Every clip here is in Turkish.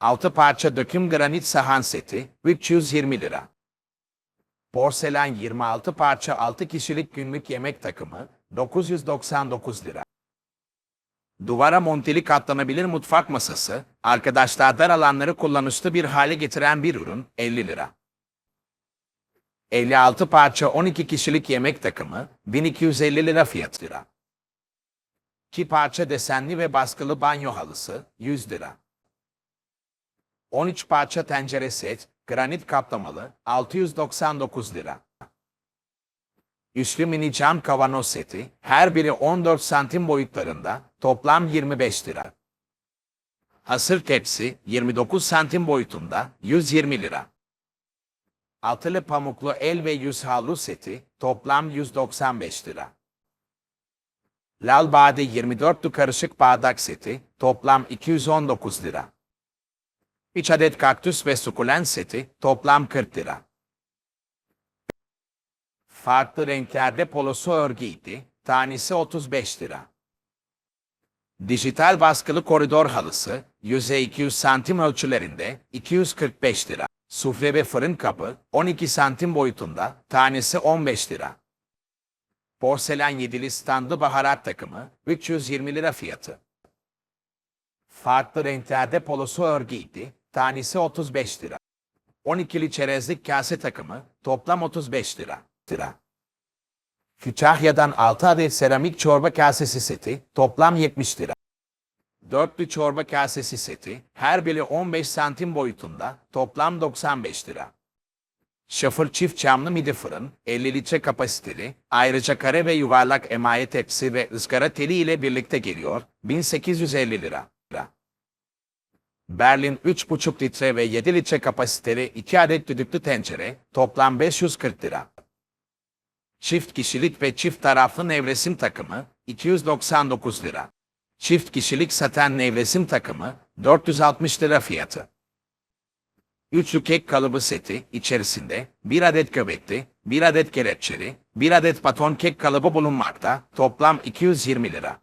6 parça döküm granit sahan seti 320 lira. Porselen 26 parça 6 kişilik günlük yemek takımı 999 lira. Duvara monteli katlanabilir mutfak masası, arkadaşlar dar alanları kullanışlı bir hale getiren bir ürün 50 lira. 56 parça 12 kişilik yemek takımı 1250 lira fiyat lira. 2 parça desenli ve baskılı banyo halısı 100 lira. 13 parça tencere set, granit kaplamalı 699 lira. Üçlü mini cam kavanoz seti, her biri 14 santim boyutlarında, toplam 25 lira. Hasır tepsi, 29 santim boyutunda, 120 lira. Altılı pamuklu el ve yüz havlu seti, toplam 195 lira. Lal Bade 24'lü karışık bardak seti, toplam 219 lira. 3 adet kaktüs ve sukulent seti, toplam 40 lira. Farklı renklerde polosu örgü ipi, tanesi 35 lira. Dijital baskılı koridor halısı, yüzey 200 santim ölçülerinde 245 lira. Sufle ve fırın kapı, 12 santim boyutunda, tanesi 15 lira. Porselen yedili standlı baharat takımı, 320 lira fiyatı. Farklı renklerde polosu örgü ipi, tanesi 35 lira. 12'li çerezlik kase takımı, toplam 35 lira. lira. Kütahya'dan 6 adet seramik çorba kasesi seti, toplam 70 lira. Dörtlü çorba kasesi seti, her biri 15 santim boyutunda, toplam 95 lira. Şafır çift camlı midi fırın, 50 litre kapasiteli, ayrıca kare ve yuvarlak emaye tepsi ve ızgara teli ile birlikte geliyor, 1850 lira. Berlin 3,5 litre ve 7 litre kapasiteli 2 adet düdüklü tencere, toplam 540 lira. Çift kişilik ve çift taraflı nevresim takımı 299 lira. Çift kişilik saten nevresim takımı 460 lira fiyatı. Üçlü kek kalıbı seti içerisinde bir adet göbekli, bir adet kelepçeli, bir adet baton kek kalıbı bulunmakta, toplam 220 lira.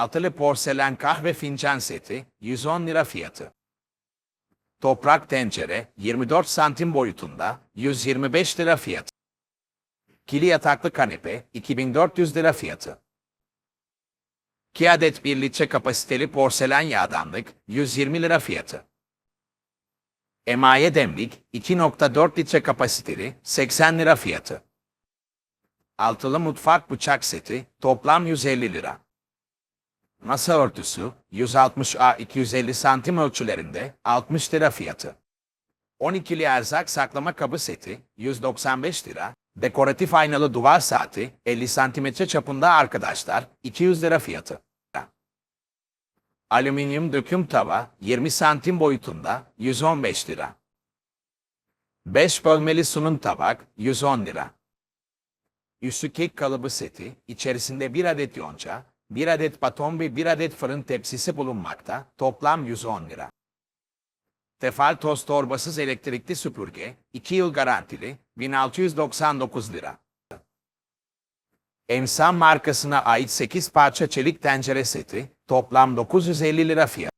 Altılı porselen kahve fincan seti 110 lira fiyatı. Toprak tencere 24 santim boyutunda 125 lira fiyatı. Kili yataklı kanepe 2400 lira fiyatı. 2 adet 1 litre kapasiteli porselen yağdanlık 120 lira fiyatı. Emaye demlik 2.4 litre kapasiteli 80 lira fiyatı. Altılı mutfak bıçak seti toplam 150 lira. Masa örtüsü 160 a 250 santim ölçülerinde 60 lira fiyatı. 12'li erzak saklama kabı seti 195 lira. Dekoratif aynalı duvar saati 50 santimetre çapında arkadaşlar 200 lira fiyatı. Alüminyum döküm tava 20 santim boyutunda 115 lira. 5 bölmeli sunum tabak 110 lira. Üstü kek kalıbı seti içerisinde 1 adet yonca, 1 adet baton ve 1 adet fırın tepsisi bulunmakta, toplam 110 lira. Tefal toz torbasız elektrikli süpürge, 2 yıl garantili, 1699 lira. Emsam markasına ait 8 parça çelik tencere seti, toplam 950 lira fiyat.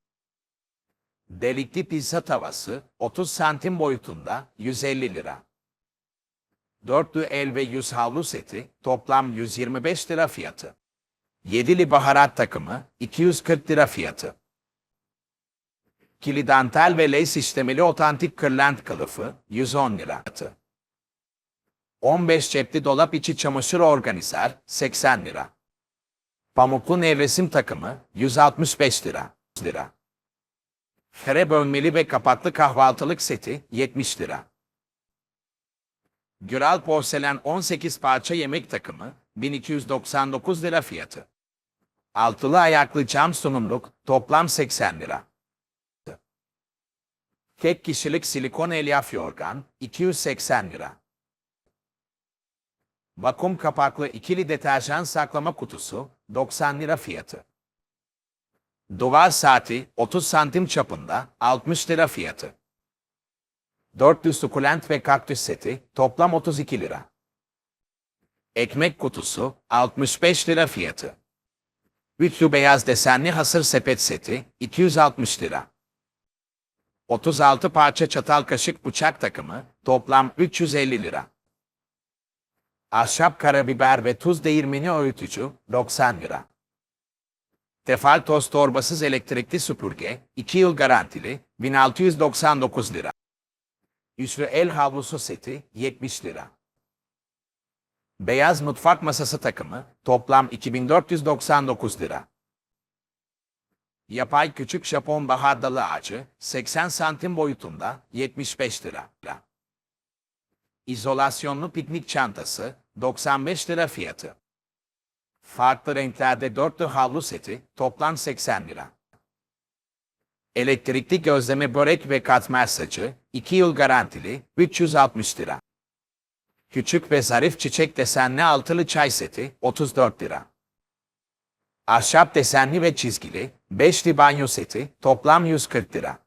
Delikli pizza tavası, 30 santim boyutunda, 150 lira. Dörtlü el ve yüz havlu seti, toplam 125 lira fiyatı. Yedili baharat takımı, 240 lira fiyatı. Kili ve lace işlemeli otantik kırlent kılıfı 110 lira. 15 cepli dolap içi çamaşır organizer 80 lira. Pamuklu nevresim takımı 165 lira. lira. Kare bölmeli ve kapaklı kahvaltılık seti 70 lira. Güral porselen 18 parça yemek takımı 1299 lira fiyatı. Altılı ayaklı cam sunumluk toplam 80 lira. Tek kişilik silikon elyaf yorgan 280 lira. Vakum kapaklı ikili deterjan saklama kutusu 90 lira fiyatı. Duvar saati 30 santim çapında 60 lira fiyatı. Dörtlü sukulent ve kaktüs seti toplam 32 lira. Ekmek kutusu 65 lira fiyatı. Üçlü beyaz desenli hasır sepet seti 260 lira. 36 parça çatal kaşık bıçak takımı, toplam 350 lira. Ahşap karabiber ve tuz değirmeni öğütücü, 90 lira. Tefal toz torbasız elektrikli süpürge, 2 yıl garantili, 1699 lira. Üçlü el havlusu seti, 70 lira. Beyaz mutfak masası takımı, toplam 2499 lira. Yapay küçük Japon bahar dalı ağacı, 80 santim boyutunda, 75 lira. İzolasyonlu piknik çantası, 95 lira fiyatı. Farklı renklerde dörtlü havlu seti, toplam 80 lira. Elektrikli gözleme börek ve katmer saçı, 2 yıl garantili, 360 lira. Küçük ve zarif çiçek desenli altılı çay seti, 34 lira. Ahşap desenli ve çizgili, beşli banyo seti, toplam 140 lira.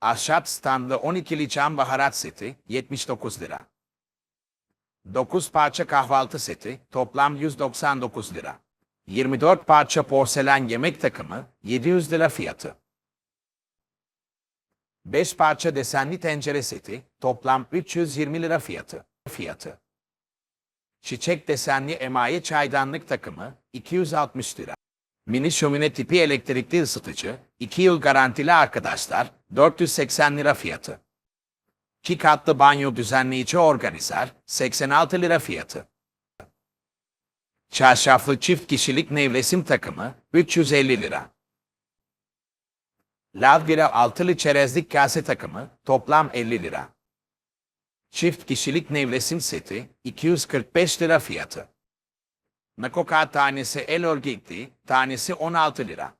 Ahşap standlı 12'li cam baharat seti, 79 lira. 9 parça kahvaltı seti, toplam 199 lira. 24 parça porselen yemek takımı, 700 lira fiyatı. 5 parça desenli tencere seti, toplam 320 lira fiyatı. Fiyatı. Çiçek desenli emaye çaydanlık takımı, 260 lira. Mini şömine tipi elektrikli ısıtıcı, 2 yıl garantili arkadaşlar, 480 lira fiyatı. 2 katlı banyo düzenleyici organizer, 86 lira fiyatı. Çarşaflı çift kişilik nevresim takımı, 350 lira. Lavgira altılı çerezlik kase takımı, toplam 50 lira. Çift kişilik nevresim seti, 245 lira fiyatı. Nakoka tanesi el örgütlü, tanesi 16 lira.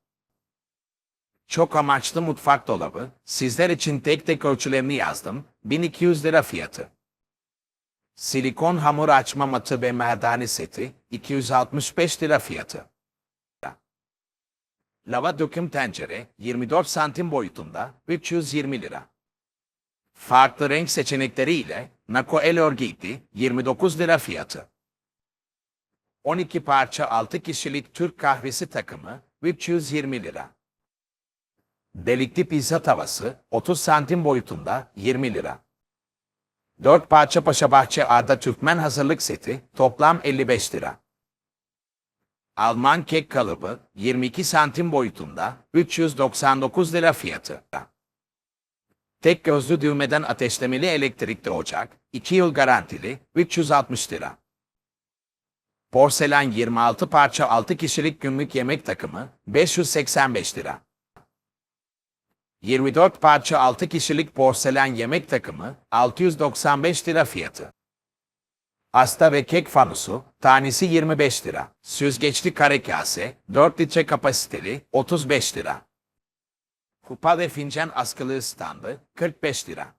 Çok amaçlı mutfak dolabı, sizler için tek tek ölçülerini yazdım, 1200 lira fiyatı. Silikon hamur açma matı ve merdane seti, 265 lira fiyatı. Lava döküm tencere, 24 santim boyutunda, 320 lira. Farklı renk seçenekleri ile Nako el örgütlü, 29 lira fiyatı. 12 parça 6 kişilik Türk kahvesi takımı 320 lira. Delikli pizza tavası 30 santim boyutunda 20 lira. 4 parça Paşabahçe Arda Türkmen hazırlık seti toplam 55 lira. Alman kek kalıbı 22 santim boyutunda 399 lira fiyatı. Tek gözlü düğmeden ateşlemeli elektrikli ocak 2 yıl garantili 360 lira. Porselen 26 parça 6 kişilik günlük yemek takımı 585 lira. 24 parça 6 kişilik porselen yemek takımı 695 lira fiyatı. Asta ve kek fanusu tanesi 25 lira. Süzgeçli kare kase 4 litre kapasiteli 35 lira. Kupa ve fincan askılı standı 45 lira.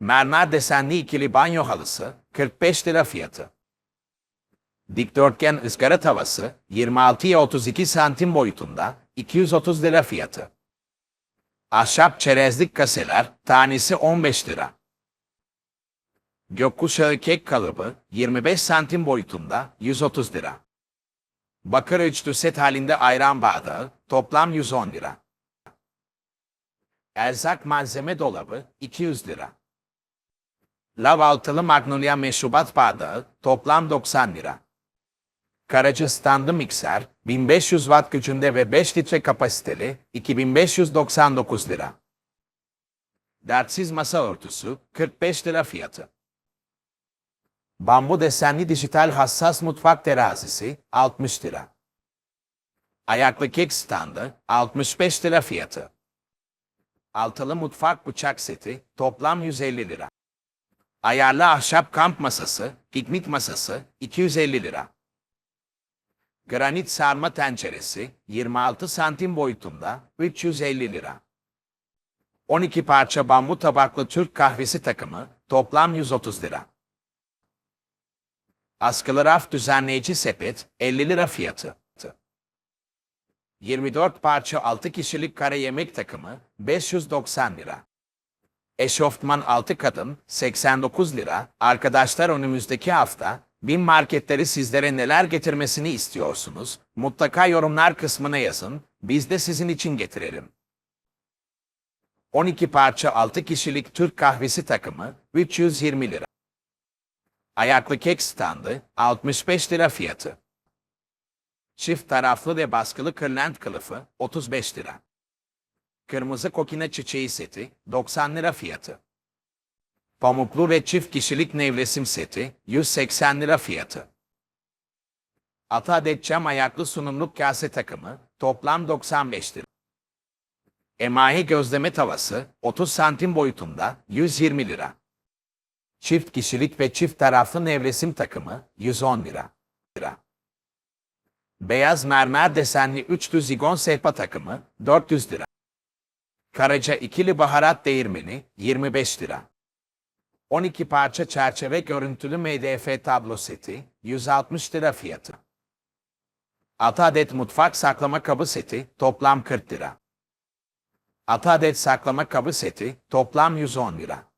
Mermer desenli ikili banyo halısı 45 lira fiyatı. Dikdörtgen ızgara tavası 26'ya 32 santim boyutunda 230 lira fiyatı. Ahşap çerezlik kaseler tanesi 15 lira. Gökkuşağı kek kalıbı 25 santim boyutunda 130 lira. Bakır üçlü set halinde ayran bardağı toplam 110 lira. Erzak malzeme dolabı 200 lira. Lav altılı magnolia meşrubat bardağı toplam 90 lira. Karaca standı mikser 1500 watt gücünde ve 5 litre kapasiteli 2599 lira. Dertsiz masa örtüsü 45 lira fiyatı. Bambu desenli dijital hassas mutfak terazisi 60 lira. Ayaklı kek standı 65 lira fiyatı. Altılı mutfak bıçak seti toplam 150 lira. Ayarlı ahşap kamp masası, piknik masası 250 lira. Granit sarma tenceresi 26 santim boyutunda 350 lira. 12 parça bambu tabaklı Türk kahvesi takımı toplam 130 lira. Askılı raf düzenleyici sepet 50 lira fiyatı. 24 parça 6 kişilik kare yemek takımı 590 lira. Eşofman 6 kadın 89 lira. Arkadaşlar önümüzdeki hafta bin marketleri sizlere neler getirmesini istiyorsunuz? Mutlaka yorumlar kısmına yazın. Biz de sizin için getirelim. 12 parça 6 kişilik Türk kahvesi takımı 320 lira. Ayaklı kek standı 65 lira fiyatı. Çift taraflı ve baskılı kırlent kılıfı 35 lira. Kırmızı kokine çiçeği seti 90 lira fiyatı. Pamuklu ve çift kişilik nevresim seti 180 lira fiyatı. 6 adet cam ayaklı sunumluk kase takımı toplam 95 lira. Emahi gözleme tavası 30 santim boyutunda 120 lira. Çift kişilik ve çift taraflı nevresim takımı 110 lira. lira. Beyaz mermer desenli üçlü zigon sehpa takımı 400 lira. Karaca ikili baharat değirmeni 25 lira. 12 parça çerçeve görüntülü MDF tablo seti 160 lira fiyatı. 6 adet mutfak saklama kabı seti toplam 40 lira. 6 adet saklama kabı seti toplam 110 lira.